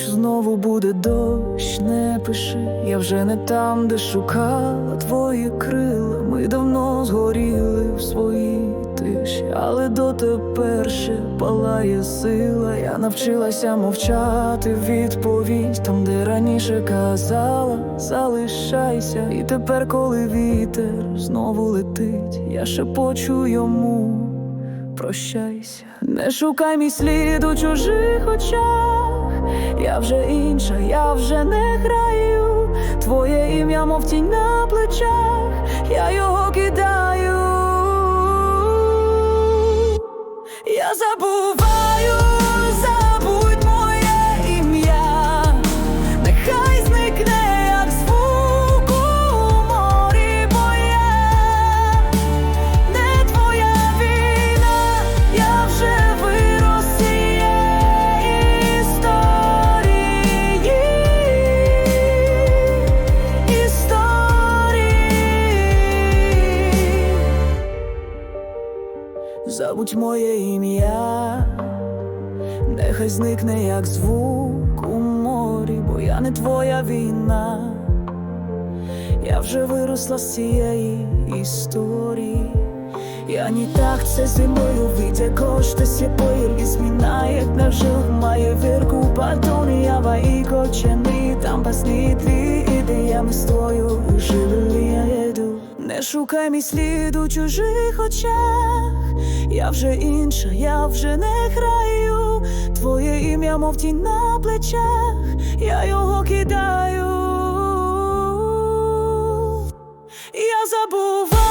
знову буде дощ, не пиши, я вже не там, де шукала твої крила. Ми давно згоріли в своїй тиші, але дотепер ще палає сила. Я навчилася мовчати відповідь там, де раніше казала, залишайся. І тепер, коли вітер знову летить, я шепочу йому. Прощайся, не шукай мій слід у чужих очах. Я вже інша, я вже не граю. Твоє ім'я, мов тінь на плечах, я його кидаю. Я забуваю, Забудь моє ім'я, нехай зникне, як звук у морі, бо я не твоя війна. Я вже виросла з цієї історії. Я не так це зимою видя коштась je pojeli zminajet na žil Moje virku patronijava i kočeni Там пасні твій ідеями з твою я їду Не шукай мій слід у чужих очах я вже інша, я вже не граю, твоє ім'я, мов тінь на плечах, я його кидаю, я забуваю.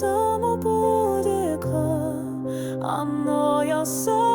Самобудека, а моя сон.